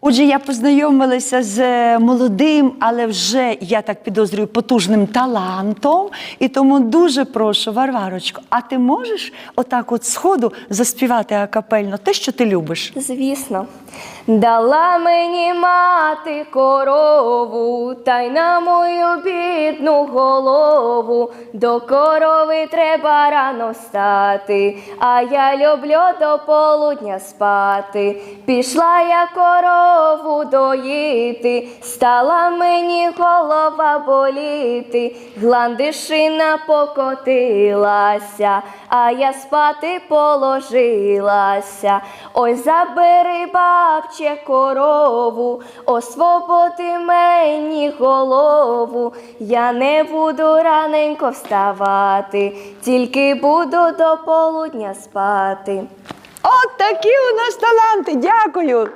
Отже, я познайомилася з е, молодим, але вже я так підозрюю, потужним талантом. І тому дуже прошу, Варварочко, а ти можеш отак от сходу заспівати акапельно те, що ти любиш? Звісно, дала мені мати корову, та й на мою бідну голову. До корови треба рано встати, а я люблю до полудня спати. Пішла я корову доїти, стала мені голова боліти, гландишина покотилася, а я спати положилася. Ой, забери, бабче, корову, освободи мені голову. Я не буду раненько вставати, тільки буду до полудня спати. От такі у нас таланти. Дякую.